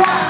와.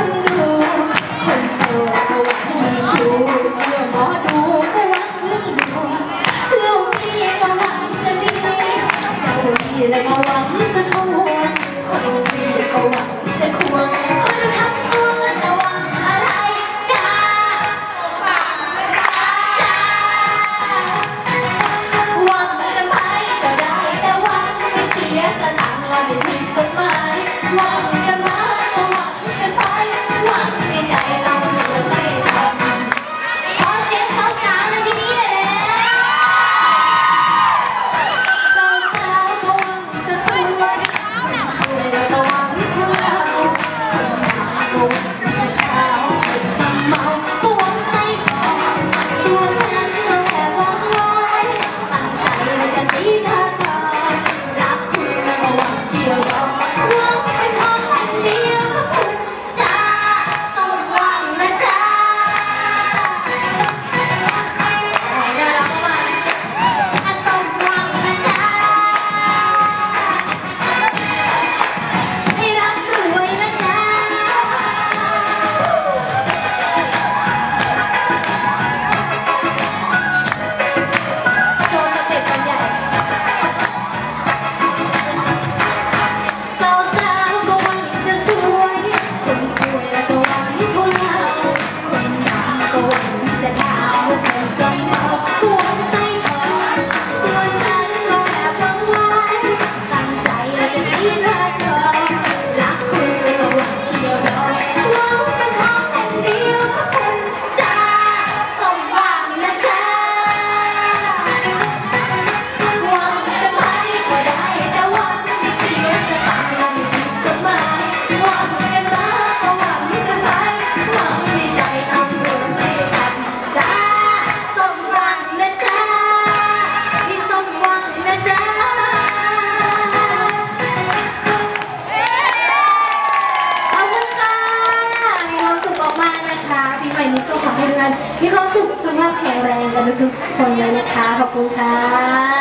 คนดูโสดก็หวังพึ่งดูเชื่อหมอดูก็หวังพึ่งดวงลูกเมียก็หวังจะดีเจ้าดีแล้ก็หวังจะทวงคนจีบก็หวังจะควงคนช้ำงแล้ก็หวังอะไรจ้าจ้าหวังกัได้แต่หวังไม่เสียตางค์เราไม่ผิดมาหวัง มีความสุขสุขภาพแข็งแรงกันทุกๆคนเลยนะคะ ขอบคุณค่ะ